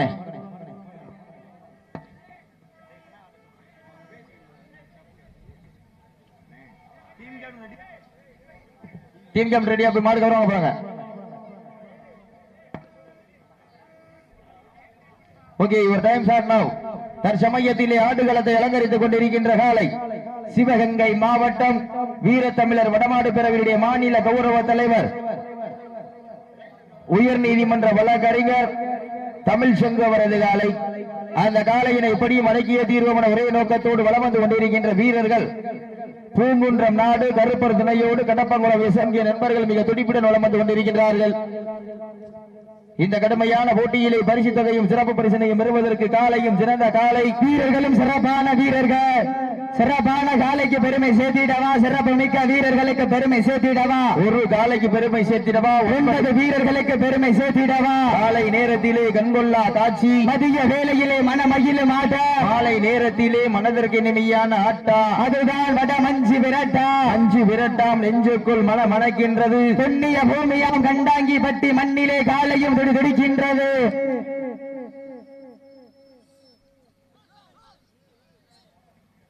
மகனே team game ரெடியா போய் மாடு கவரம் போறாங்க. Okay your time sir now தற்சமயத்திலே ஆடுகளத்தை அலங்கரித்துக் கொண்டிருக்கின்ற காலை சிவகங்கை மாவட்டம் வீரத்தமிழர் வடமாடு பிறவியுடைய மாநில கௌரவ தலைவர் உயர் நீதிமன்ற வழக்கறிஞர் தமிழ் சங்கு அவரது காலை. அந்த காலையினை எப்படியும் அடக்கிய தீர்வமான ஒரே நோக்கத்தோடு வளம் வந்து கொண்டிருக்கின்ற வீரர்கள். பூங்குன்றம் நாடு கருப்பர் துணையோடு கடப்பங்குளம் எஸ்எம்கே நண்பர்கள் மிக துடிப்புடன் வளம் வந்து கொண்டிருக்கின்றார்கள். இந்த கடுமையான போட்டியிலே பரிசு தொகையும் சிறப்பு பரிசனையும் பெறுவதற்கு காலையும் சிறந்த காலை. வீரர்களும் சிறப்பான வீரர்கள். சிறப்பான காலைக்கு பெருமை சேர்த்திடவா? சிறப்பு மிக்க வீரர்களுக்கு பெருமை சேர்த்திடவா? ஒரு காலைக்கு பெருமை சேர்த்திடவா? ஒன்பது வீரர்களுக்கு பெருமை சேர்த்திடவா? காலை நேரத்திலே கண்கொள்ளா காட்சி. மதிய வேளையிலே மனமகிழும் ஆட்ட காலை நேரத்திலே மனதிற்கு இனிமையான ஆட்டா. அதுதான் வட மஞ்சு விரட்டா. அஞ்சு விரட்டாம் நெஞ்சுக்குள் மன மணக்கின்றது. பெண்ணிய பூமியாம் கண்டாங்கி பட்டி மண்ணிலே காலையும் துடி துடிக்கின்றது.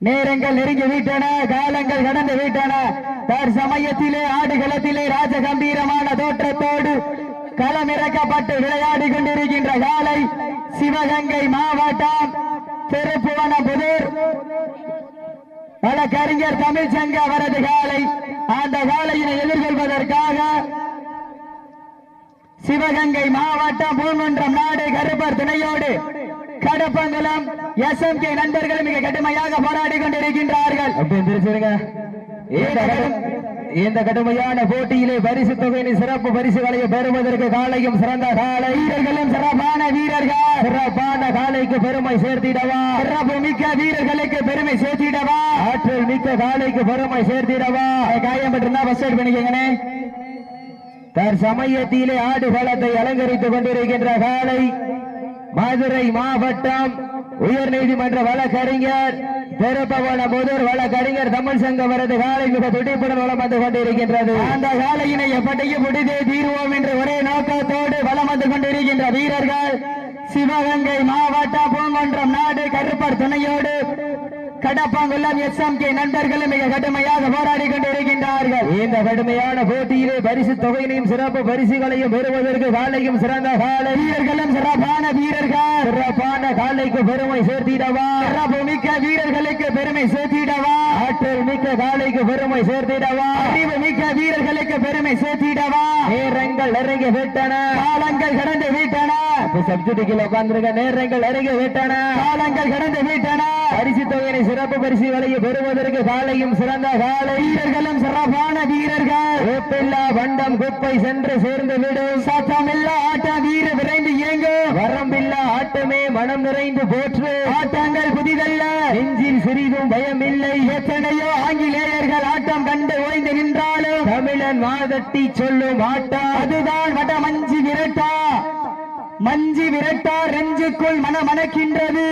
நேரங்கள் நெருங்கி விட்டன காலங்கள் கடந்து விட்டன. தற்சமயத்திலே ஆடுகளத்திலே ராஜகம்பீரமான தோற்றத்தோடு களமிறக்கப்பட்டு விளையாடி கொண்டிருக்கின்ற காலை சிவகங்கை மாவட்டம் திருப்புவனபுதூர் வழக்கறிஞர் தமிழ்ச்சங்க அவரது காலை. அந்த காலையினை எதிர்கொள்வதற்காக சிவகங்கை மாவட்டம் பூமன்றம் நாடு கருப்பர் துணையோடு கடப்பங்குளம் எஸ் எம் கே நண்பர்கள் மிக கடுமையாக போராடி கொண்டிருக்கின்றார்கள். இந்த கடும்- இந்த கடுமையான போட்டியிலே பரிசு தொகையின் சிறப்பு பரிசுகளை பெறுவதற்கு காலையும் சிறந்த காலை. வீரர்களும் சிறப்பான வீரர்கள். சிறப்பான காலைக்கு பெருமை சேர்த்திடவா? சிறப்பு மிக்க வீரர்களுக்கு பெருமை சேர்த்திடவா? ஆற்றல் மிக்க காலைக்கு பெருமை சேர்த்திடவா? காயம் பெற்றிருந்தா பஸ் எய்ட் பண்ணிக்கங்கண்ணே. தற்சமயத்திலே ஆடுகளத்தை அலங்கரித்துக் கொண்டிருக்கின்ற காலை. மதுரை மாவட்டம் உயர் நீதிமன்ற வழக்கறிஞர் திருப்பவன முதல் வழக்கறிஞர் தமிழ் சங்கம் வரது காலை மிக துடிப்புடன் வளம் வந்து கொண்டிருக்கின்றது. அந்த காலையினை எப்படியும் முடிதே தீர்வோம் என்ற ஒரே நோக்கத்தோடு வளம் வந்து கொண்டிருக்கின்ற வீரர்கள். சிவகங்கை மாவட்டம் பூங்கொன்றம் நாடு கருப்பர் துணையோடு கடப்பாங்குளம் எஸ் எம் கே நண்பர்களும் மிக கடுமையாக போராடி கொண்டிருக்கின்றார்கள் இந்த கடுமையான போட்டியிலே பரிசு தொகையினையும் சிறப்பு பரிசுகளையும் பெறுவதற்கு காலையும் சிறந்த காலை. வீரர்களும் சிறப்பான வீரர்கள். சிறப்பான காலைக்கு பெருமை சேர்த்திடவா? சிறப்பு மிக்க வீரர்களுக்கு பெருமை சேர்த்திடவா? ஆற்றல் மிக்க காலைக்கு பெருமை சேர்த்திடவா? அறிவு மிக்க வீரர்களுக்கு பெருமை சேர்த்திடவா? நேரங்கள் நெருங்கி விட்டன. காலங்கள் கடந்து விட்டன. சப்ஜெக்டுகள் உட்கார்ந்திருக்க நேரங்கள் விட்டன. காலங்கள் கடந்து விட்டன. பரிசு தொகையினை சிறப்பு பரிசுகளையும் பெறுவதற்கு காலையும் சிறந்த காலை. வீரர்களும் சிறப்பான வீரர்கள். ஒப்பில்லா வண்டம் குப்பை சென்று சேர்ந்து விடும். சத்தமில்லா ஆட்ட வீர விரைந்து இயங்கு. வரம்பில்லா ஆட்டமே மனம் நிறைந்து போற்று. ஆட்டங்கள் புதிதல்ல. நெஞ்சில் சிறிதும் பயமில்லை. எத்தனையோ ஆங்கிலேயர்கள் ஆட்டம் கண்டு ஓய்ந்து நின்றாலும் தமிழன் மாதட்டி சொல்லும் ஆட்டா. அதுதான் வட மஞ்சி விரட்டா. மஞ்சி விரட்டார் ரெஞ்சுக்குள் மனமணக்கின்றது.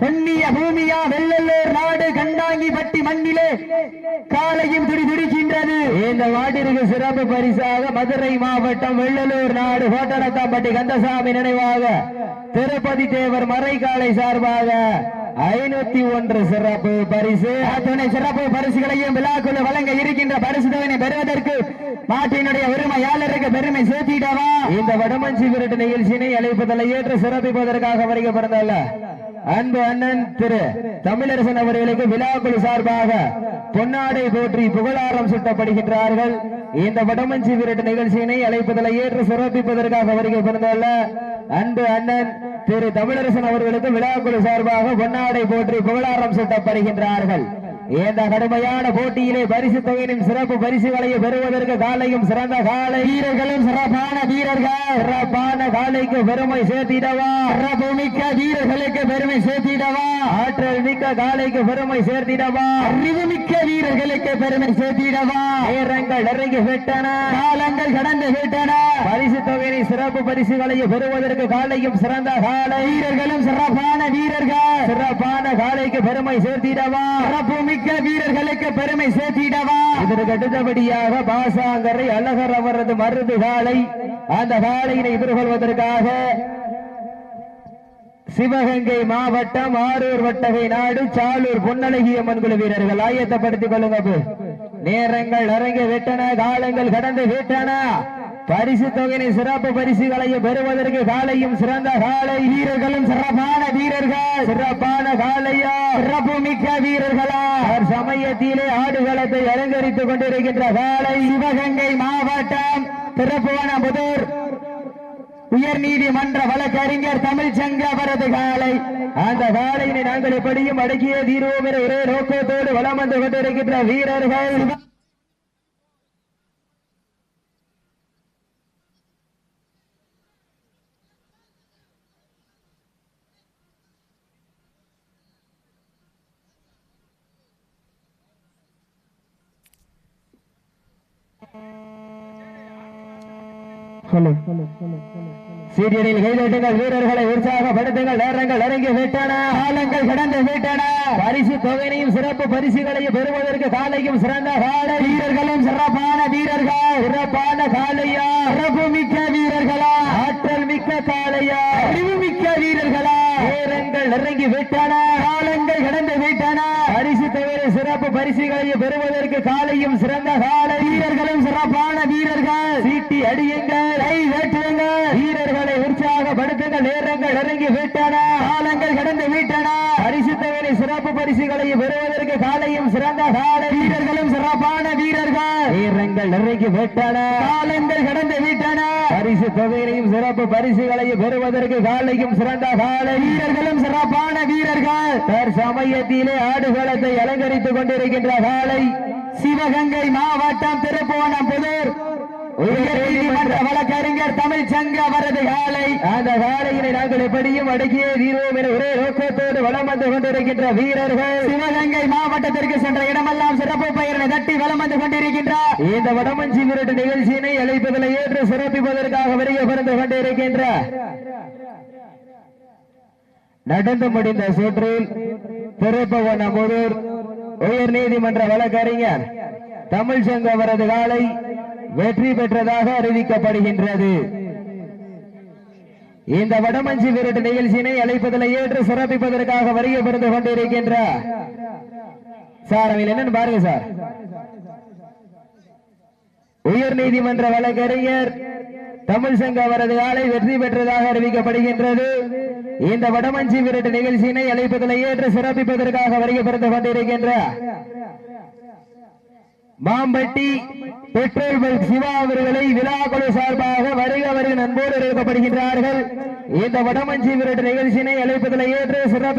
பொன்னிய பூமியா வெள்ளல்லூர் நாடு கண்டாங்கி பட்டி மண்ணிலே காலையும் துடி துடிக்கின்றது. இந்த வாட்டிற்கு சிறப்பு பரிசாக மதுரை மாவட்டம் வெள்ளலூர் நாடு கோட்டடத்தாம்பட்டி கந்தசாமி நினைவாக. திருப்பதி தேவர் மறைக்காலை சார்பாக ஐநூத்தி ஒன்று சிறப்பு பரிசு. அத்துணை சிறப்பு பரிசுகளையும் விழாக்குழு வழங்க இருக்கின்ற பரிசு தொகையினை பெறுவதற்கு மாட்டினுடைய உரிமையாளருக்கு பெருமை சேர்த்திடவா? இந்த வடமஞ்சி விரட்டு நிகழ்ச்சியினை அழைப்பதில் ஏற்று சிறப்பிப்பதற்காக வருகை பிறந்தல்ல அன்பு அண்ணன் திரு தமிழரசன் அவர்களுக்கு விழாக்குழு சார்பாக பொன்னாடை போற்றி புகழாரம் சுட்டப்படுகின்றார்கள். இந்த வடமஞ்சி விரட்டு நிகழ்ச்சியினை அழைப்பதில் ஏற்று சிறப்பிப்பதற்காக வருகை பிறந்தல்ல அன்பு அண்ணன் திரு தமிழரசன் அவர்களுக்கு விழாக்குழு சார்பாக பொன்னாடை போற்றி புகழாரம் சுட்டப்படுகின்றார்கள். இந்த கடுமையான போட்டியிலே பரிசு தொகையினும் சிறப்பு பரிசுகளையும் பெறுவதற்கு காலையும் சிறந்த காலை. வீரர்களும் சிறப்பான வீரர்கள். சிறப்பான காலைக்கு பெருமை சேர்த்திடவா. சிறப்பு மிக்க வீரர்களுக்கு பெருமை சேர்த்திடவா. ஆற்றல் மிக்க காலைக்கு பெருமை சேர்த்திடவா. அறிவு மிக்க வீரர்களுக்கு பெருமை சேர்த்திடவா. நேரங்கள் நெருங்கி விட்டன. காலங்கள் கடந்து விட்டன. பரிசு தொகையினை சிறப்பு பரிசுகளையும் பெறுவதற்கு காலையும் சிறந்த காலை. வீரர்களும் வீரர்கள் காலைக்கு பெருமை சேர்த்திடவா? சிறப்பு மிக்க வீரர்களுக்கு பெருமை சேர்த்திடவா? இதற்கு அடுத்தபடியாக பாசாங்கரை அழகர் அவரது மருது காலை அந்த காலையினை எதிர்கொள்வதற்காக சிவகங்கை மாவட்டம் ஆரூர் வட்டகை நாடு சாலூர் பொன்னழகிய மண்குழு வீரர்கள். ஆயத்தப்படுத்திக் கொள்ளுங்க. நேரங்கள் அரங்க விட்டன காலங்கள் கடந்து விட்டன. பரிசு தொகையை சிறப்பு பரிசுகளையும் பெறுவதற்கு காலையும் சிறந்த காலை வீரர்களும் சிறப்பான வீரர்கள். சிறப்பான காலையா? சிறப்பு மிக்க வீரர்களா சமயத்திலே ஆடுகளத்தை அலங்கரித்துக் கொண்டிருக்கின்ற காலை சிவகங்கை மாவட்டம் திருப்புவனபுதூர் உயர் நீதிமன்ற வழக்கறிஞர் தமிழ் சங்க அவரது காலை. அந்த காலையினை நாங்கள் எப்படியும் அடக்கிய தீர்வோம் என ஒரே நோக்கத்தோடு வளம் வந்து கொண்டிருக்கின்ற வீரர்கள். ஹலோ சீரியலில் கைதட்டுங்கள் வீரர்களை உற்சாகப்படுத்துங்கள் நேரங்கள் நெருங்கி விட்டன. காலங்கள் கடந்து விட்டன. பரிசு தொகையையும் சிறப்பு பரிசுகளையும் பெறுவதற்கு காலையும் சிறந்த காலை. வீரர்களும் சிறப்பான வீரர்கள். சிறப்பான காலையா? சிறப்பு மிக்க வீரர்களா? ஆற்றல் மிக்க காலையா? அறிவு மிக்க வீரர்களா? நேரங்கள் நெருங்கி விட்டன. காலங்கள் கடந்து விட்டன. பரிசு தொகை சிறப்பு பரிசுகளையும் பெறுவதற்கு காலையும் சிறந்த காலை. வீரர்களும் சிறப்பான வீரர்கள். சீட்டி அடியுங்கள் கை வேற்றுங்கள் வீரர்களை உற்சாகப்படுத்துங்கள் நேரங்கள் நெருங்கி விட்டன. காலங்கள் கடந்து விட்டன. பரிசு சிறப்பு பரிசுகளையும் பெறுவதற்கு காலையும் சிறந்த காலை வீரர்களும் சிறப்பான வீரர்கள். நேரங்கள் நெருங்கி விட்டன. காலங்கள் கடந்து விட்டன. பரிசு தொகையையும் சிறப்பு பரிசுகளையும் பெறுவதற்கு காலையும் சிறந்த காலை வீரர்களும் சிறப்பான வீரர்கள். தற்சமயத்திலே ஆடுகளத்தை அலங்கரித்துக் கொண்டிருக்கின்ற காலை. சிவகங்கை மாவட்டம் திருப்புவனம் புதூர். உயர்நீதிமன்ற வழக்கறிஞர் தமிழ் சங்க அவரது காலை. அந்த காலையினை நாங்கள் எப்படியும் அடக்கிய தீர்வோம் என ஒரே நோக்கத்தோடு வலம் வந்து கொண்டிருக்கின்ற வீரர்கள். சிவகங்கை மாவட்டத்திற்கு சென்ற இடமெல்லாம் சிறப்பு பெயர்களை தட்டி வலம் வந்து கொண்டிருக்கின்றார். இந்த வடமஞ்சி விரட்டு நிகழ்ச்சியினை அழைப்பதில் ஏற்று சிறப்பிப்பதற்காக வருகை பிறந்து கொண்டிருக்கின்ற நடந்து முடிந்த சுற்றில் திருப்பவனமுதூர் உயர் நீதிமன்ற வழக்கறிஞர் தமிழ் சங்க அவரது காலை. வெற்றி பெற்றதாக அறிவிக்கப்படுகின்றது. இந்த வடமஞ்சி விரட்டு நிகழ்ச்சியினை அழைப்பதில் ஏற்று சிறப்பிப்பதற்காக வருகை பிறந்து கொண்டிருக்கின்ற சார் அவங்க என்னன்னு பாருங்க சார். உயர் நீதிமன்ற வழக்கறிஞர் தமிழ் சங்க அவரது ஆலை வெற்றி பெற்றதாக அறிவிக்கப்படுகின்றது. இந்த வடமஞ்சி விரட்டு நிகழ்ச்சியினை அழைப்பதில் ஏற்று சிறப்பிப்பதற்காக வருகை பிறந்து கொண்டிருக்கின்ற மாம்பட்டி பெட்ரோல் பல்க் சிவா அவர்களை விழாக்குழு சார்பாக வருக வருக நண்போடு இருக்கப்படுகின்றார்கள் இந்த வடமஞ்சி விரட்டு நிகழ்ச்சியினை அழைப்பதில் ஏற்று சிறப்பு